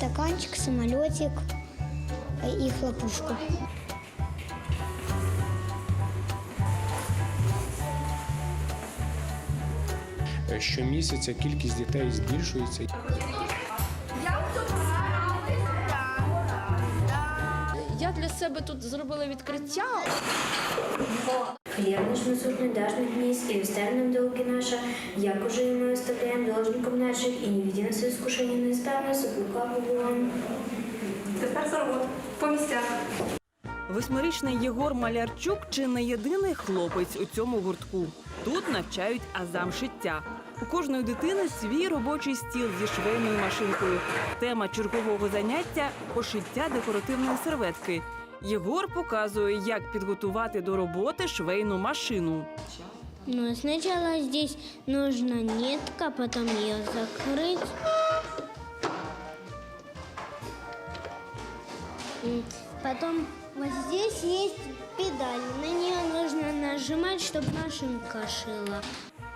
стаканчик, самолетик и хлопушку. Щомісяця кількість дітей збільшується. Я для себе тут зробила відкриття. Наш насущный дашь нам днесь, и оставь нам долги наши, як уже и мы оставляем должникам наших, и не веди нас в искушение, но избавь нас от лукавого. Тепер за роботу. По місцях. Восьмирічний Єгор Малярчук чи не єдиний хлопець у цьому гуртку. Тут навчають азам шиття. У кожної дитини свій робочий стіл зі швейною машинкою. Тема чергового заняття пошиття декоративної серветки. Єгор показує, як підготувати до роботи швейну машину. Ну, сначала здесь нужна нитка, потом ее закрыть. М, Потом вот здесь есть педаль. На нее нужно нажимать, чтобы машинка шила.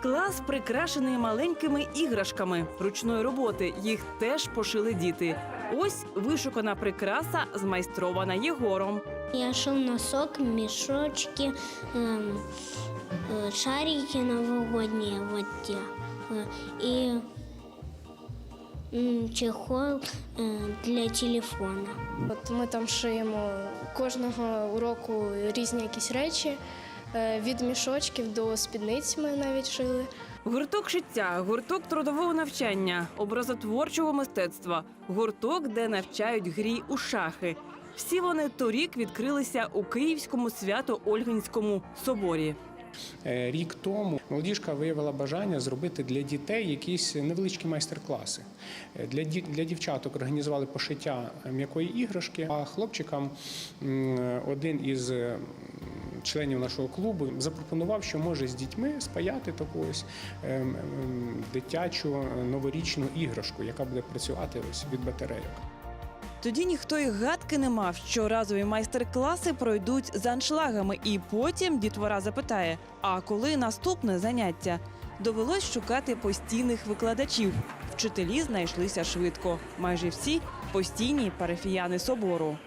Клас прикрашений маленькими іграшками ручної роботи. Їх теж пошили діти. Ось вишукана прикраса, змайстрована Єгором. Я шил носок, мешочки, эм, э, шарики новогодние, вот те. Э, И м, чехол э, для телефона. От ми там шиємо кожного уроку різні якісь речі, е, від мішочків до спідниць ми навіть шили. Гурток шиття, гурток трудового навчання, образотворчого мистецтва, гурток, де навчають грі у шахи. Всі вони торік відкрилися у Київському свято-Ольгинському соборі. Е, Рік тому молодіжка виявила бажання зробити для дітей якісь невеличкі майстер-класи. Е, Для, для дівчаток організували пошиття м'якої іграшки, а хлопчикам один із е, членів нашого клубу запропонував, що може з дітьми спаяти таку ось ем, ем, дитячу е, новорічну іграшку, яка буде працювати ось від батарейок. Тоді ніхто й гадки не мав, що разові майстер-класи пройдуть за аншлагами, і потім дітвора запитає: а коли наступне заняття? Довелось шукати постійних викладачів. Вчителі знайшлися швидко. Майже всі постійні парафіяни собору.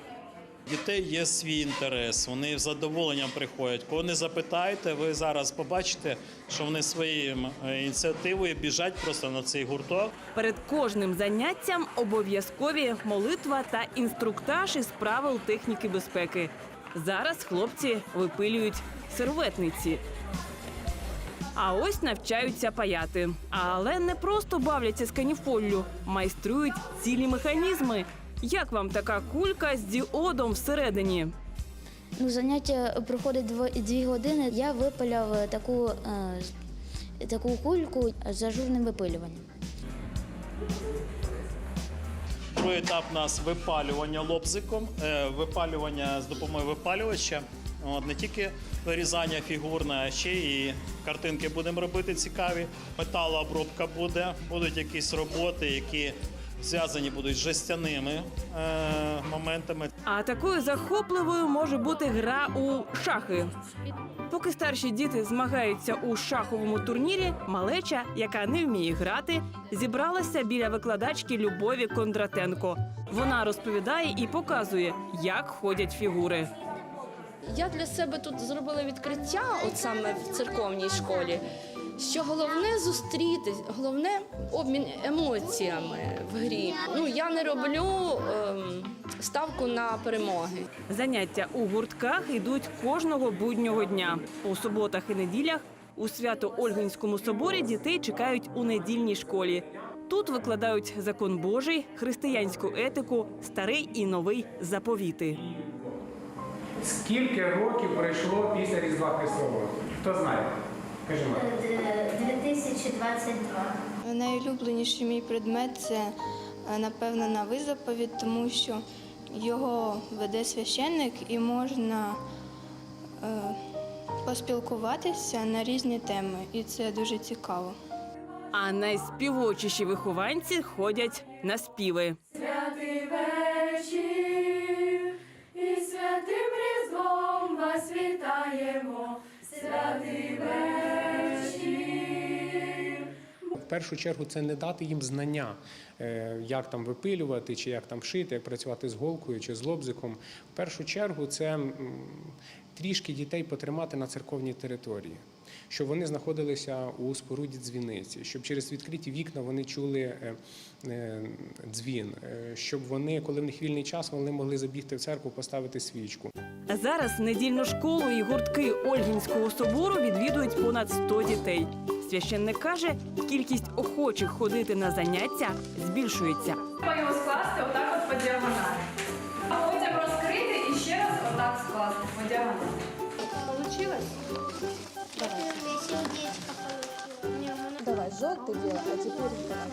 Дітей є свій інтерес, вони з задоволенням приходять. Кого не запитаєте, ви зараз побачите, що вони своєю е, ініціативою біжать просто на цей гурток. Перед кожним заняттям обов'язкові молитва та інструктаж із правил техніки безпеки. Зараз хлопці випилюють серветниці. А ось навчаються паяти. Але не просто бавляться з каніфоллю, майструють цілі механізми. Як вам така кулька з діодом всередині? Ну, заняття проходить дво- дві години. Я випиляв е, таку, е, таку кульку з ажурним випилюванням. Другий етап у нас випалювання лобзиком, е, випалювання з допомогою випалювача. От, не тільки вирізання фігурне, а ще і картинки будемо робити цікаві. Металообробка буде, будуть якісь роботи, які зв'язані будуть з жестяними е, моментами. А такою захопливою може бути гра у шахи. Поки старші діти змагаються у шаховому турнірі, малеча, яка не вміє грати, зібралася біля викладачки Любові Кондратенко. Вона розповідає і показує, як ходять фігури. Я для себе тут зробила відкриття, от саме в церковній школі. Що головне зустрітись, головне обмін емоціями в грі. Ну я не роблю ем, ставку на перемоги. Заняття у гуртках йдуть кожного буднього дня. У суботах і неділях у свято-Ольгинському соборі дітей чекають у недільній школі. Тут викладають закон Божий, християнську етику, старий і новий заповіти. Скільки років пройшло після Різдва Христового? Хто знає? Кажи, 2022. Найулюбленіший мій предмет це, е, напевно, новий заповіт, тому що його веде священник і можна е, поспілкуватися на різні теми, і це дуже цікаво. А найспівочіші вихованці ходять на співи. Святий вечір і святим Різдвом вас вітаємо. Першу чергу це не дати їм знання, е, як там випилювати, чи як там шити, як працювати з голкою чи з лобзиком. В першу чергу це трішки дітей потримати на церковній території, щоб вони знаходилися у споруді дзвіниці, щоб через відкриті вікна вони чули е, е, дзвін, щоб вони, коли в них вільний час, вони могли забігти в церкву, поставити свічку. Зараз недільну школу і гуртки Ольгінського собору відвідують понад 100 дітей. Священник каже, кількість охочих ходити на заняття збільшується. Треба його скласти отак от по діагоналі. А потім розкрити і ще раз отак скласти по діагоналі. Получилось? Давай, жовте діло, а тепер,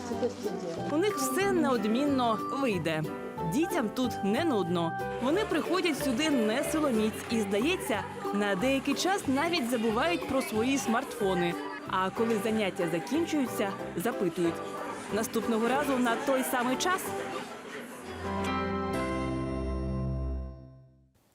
тепер ти діло. У них все неодмінно вийде. Дітям тут не нудно. Вони приходять сюди не силоміць і, здається, на деякий час навіть забувають про свої смартфони. А коли заняття закінчуються, запитують наступного разу на той самий час.